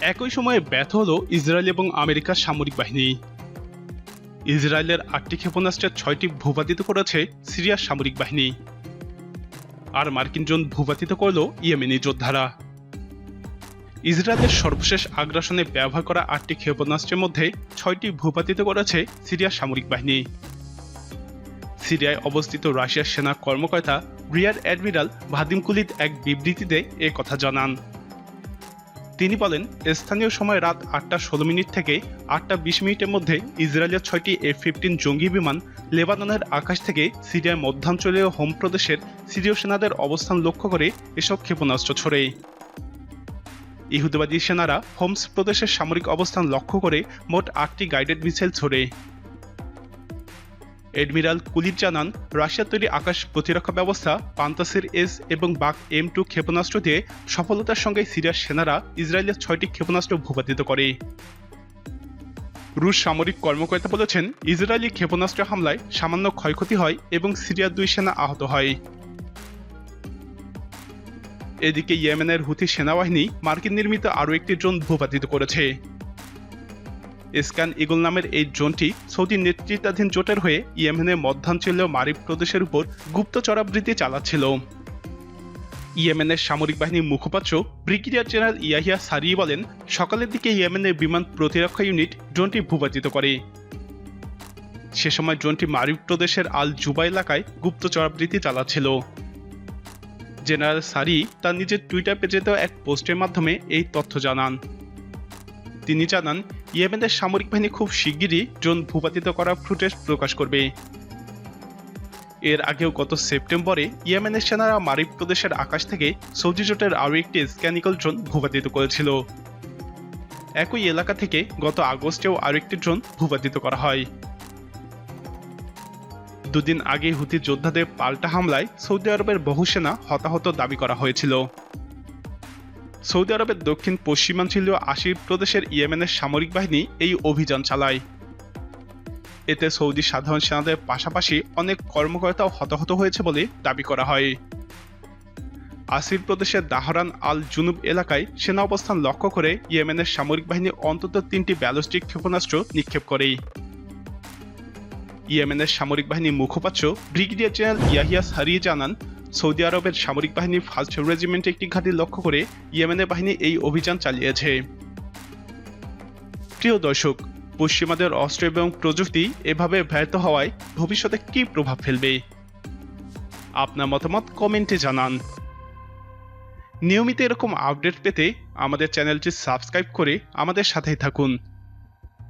একই সময়ে ব্যর্থ হল ইসরায়েল এবং আমেরিকার সামরিক বাহিনী। ইসরায়েলের আটটি ক্ষেপণাস্ত্রের ছয়টি ভূপাতিত করেছে সিরিয়ার সামরিক বাহিনী। আর মার্কিন ড্রোন ভূপাতিত করল ইয়েমেনি যোদ্ধারা। ইসরায়েলের সর্বশেষ আগ্রাসনে ব্যবহার করা আটটি ক্ষেপণাস্ত্রের মধ্যে ছয়টি ভূপাতিত করেছে সিরিয়ার সামরিক বাহিনী। সিরিয়ায় অবস্থিত রাশিয়ার সেনা কর্মকর্তা রিয়ার অ্যাডমিরাল ভাদিম কুলিদ এক বিবৃতিতে কথা জানান। তিনি বলেন, স্থানীয় সময় রাত আটটা ষোলো মিনিট থেকে আটটা বিশ মিনিটের মধ্যে ইসরায়েলের ছয়টি এফ ফিফটিন জঙ্গি বিমান লেবাননের আকাশ থেকে সিরিয়ার মধ্যাঞ্চলীয় হোম প্রদেশের সিরীয় সেনাদের অবস্থান লক্ষ্য করে এসব ক্ষেপণাস্ত্র ছড়ে। ইহুদিবাদী সেনারা হোমস প্রদেশের সামরিক অবস্থান লক্ষ্য করে মোট আটটি গাইডেড মিসাইল ছোড়ে। এডমিরাল কুলির জানান রাশিয়ার তৈরি আকাশ প্রতিরক্ষা ব্যবস্থা, পান্তাসির এস এবং বাক এম টু ক্ষেপণাস্ত্র দিয়ে সফলতার সঙ্গে সিরিয়ার সেনারা ইসরায়েলের ছয়টি ক্ষেপণাস্ত্র ভূপাতিত করে। রুশ সামরিক কর্মকর্তা বলেছেন, ইসরায়েলি ক্ষেপণাস্ত্র হামলায় সামান্য ক্ষয়ক্ষতি হয় এবং সিরিয়ার দুই সেনা আহত হয়। এদিকে ইয়েমেনের হুথি সেনাবাহিনী মার্কিন নির্মিত আরও একটি ড্রোন ভূপাতিত করেছে। স্ক্যান ইগল নামের এই ড্রোনটি সৌদি নেতৃত্বাধীন জোটের হয়ে ইয়েমেনের মধ্যাঞ্চলীয় মারিব প্রদেশের উপর গুপ্তচরাবৃত্তি চালাচ্ছিল। ইয়েমেনের সামরিক বাহিনীর মুখপাত্র ব্রিগেডিয়ার জেনারেল ইয়াহিয়া সারি বলেন, সকালের দিকে ইয়েমেনের বিমান প্রতিরক্ষা ইউনিট ড্রোনটি ভূপাতিত করে। সে সময় ড্রোনটি মারিব প্রদেশের আল জুবা এলাকায় গুপ্তচরাবৃত্তি চালাচ্ছিল। জেনারেল সারি তার নিজের টুইটার পেজে দেওয়া এক পোস্টের মাধ্যমে এই তথ্য জানান। তিনি জানান, ইয়েমেনের সামরিক বাহিনী খুব শিগগিরই ড্রোন ভূপাতিত করা ফুটেজ প্রকাশ করবে। এর আগেও গত সেপ্টেম্বরে ইয়েমেনের সেনারা মারিব প্রদেশের আকাশ থেকে সৌদি জোটের আরও একটি স্ক্যানিকল ড্রোন ভূপাতিত করেছিল। একই এলাকা থেকে গত আগস্টেও আরও একটি ড্রোন ভূপাতিত করা হয়। দুদিন আগে হুতি যোদ্ধাদের পাল্টা হামলায় সৌদি আরবের বহু সেনা হতাহত দাবি করা হয়েছিল। সৌদি আরবের দক্ষিণ পশ্চিমাঞ্চলীয় আশির প্রদেশের ইয়েমেনের সামরিক বাহিনী এই অভিযান চালায়। এতে সৌদি সাধারণ সেনাদের পাশাপাশি অনেক কর্মকর্তাও হতাহত হয়েছে বলে দাবি করা হয়। আসির প্রদেশের দাহরান আল জুনুব এলাকায় সেনা অবস্থান লক্ষ্য করে ইয়েমেনের সামরিক বাহিনী অন্তত তিনটি ব্যালিস্টিক ক্ষেপণাস্ত্র নিক্ষেপ করে ইয়েমেনের সামরিক বাহিনীর মুখপাত্র ব্রিগেডিয়ার জেনারেল ইয়াহিয়াস হারিয়ে জানান সৌদি আরবের সামরিক বাহিনীর ফার্স্ট রেজিমেন্টে একটি ঘাঁটি লক্ষ্য করে ইয়েমেনের বাহিনী এই অভিযান চালিয়েছে। প্রিয় দর্শক, পশ্চিমাদের অস্ত্র এবং প্রযুক্তি এভাবে ব্যর্থ হওয়ায় ভবিষ্যতে কী প্রভাব ফেলবে? আপনার মতামত কমেন্টে জানান। নিয়মিত এরকম আপডেট পেতে আমাদের চ্যানেলটি সাবস্ক্রাইব করে আমাদের সাথেই থাকুন।